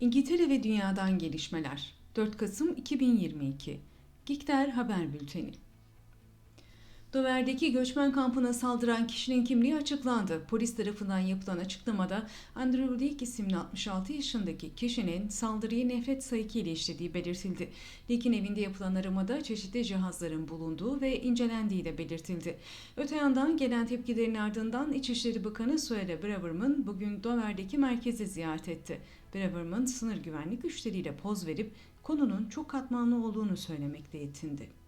İngiltere ve Dünya'dan gelişmeler. 4 Kasım 2022. Gikter Haber Bülteni. Dover'deki göçmen kampına saldıran kişinin kimliği açıklandı. Polis tarafından yapılan açıklamada Andrew Leak isimli 66 yaşındaki kişinin saldırıyı nefret sayıkıyla işlediği belirtildi. Leak'in evinde yapılan aramada çeşitli cihazların bulunduğu ve incelendiği de belirtildi. Öte yandan gelen tepkilerin ardından İçişleri Bakanı Suella Braverman bugün Dover'deki merkezi ziyaret etti. Braverman sınır güvenlik güçleriyle poz verip konunun çok katmanlı olduğunu söylemekle yetindi.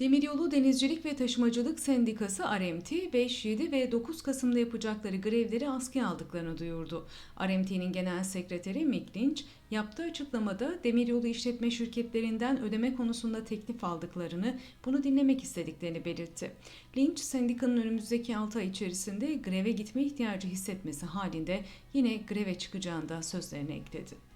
Demiryolu Denizcilik ve Taşımacılık Sendikası RMT 5, 7 ve 9 Kasım'da yapacakları grevleri askıya aldıklarını duyurdu. RMT'nin genel sekreteri Mick Lynch yaptığı açıklamada demiryolu işletme şirketlerinden ödeme konusunda teklif aldıklarını, bunu dinlemek istediklerini belirtti. Lynch, sendikanın önümüzdeki 6 ay içerisinde greve gitme ihtiyacı hissetmesi halinde yine greve çıkacağını da sözlerine ekledi.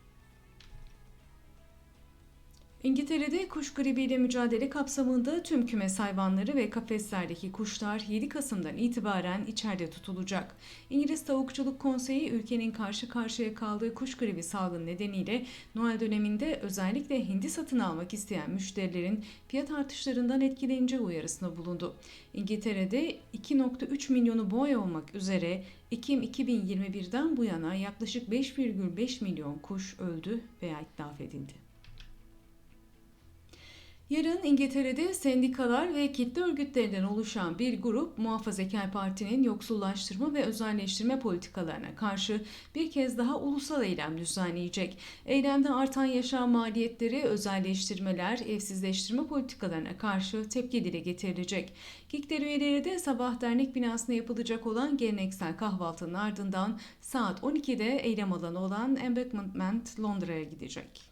İngiltere'de kuş gribiyle mücadele kapsamında tüm kümes hayvanları ve kafeslerdeki kuşlar 7 Kasım'dan itibaren içeride tutulacak. İngiliz Tavukçuluk Konseyi ülkenin karşı karşıya kaldığı kuş gribi salgını nedeniyle Noel döneminde özellikle hindi satın almak isteyen müşterilerin fiyat artışlarından etkileneceği uyarısında bulundu. İngiltere'de 2.3 milyonu boy olmak üzere Ekim 2021'den bu yana yaklaşık 5,5 milyon kuş öldü veya itlaf edildi. Yarın İngiltere'de sendikalar ve kitle örgütlerinden oluşan bir grup Muhafazakar Parti'nin yoksullaştırma ve özelleştirme politikalarına karşı bir kez daha ulusal eylem düzenleyecek. Eylemde artan yaşam maliyetleri, özelleştirmeler, evsizleştirme politikalarına karşı tepki dile getirilecek. Kikler üyeleri de sabah dernek binasında yapılacak olan geleneksel kahvaltının ardından saat 12'de eylem alanı olan Embankment Londra'ya gidecek.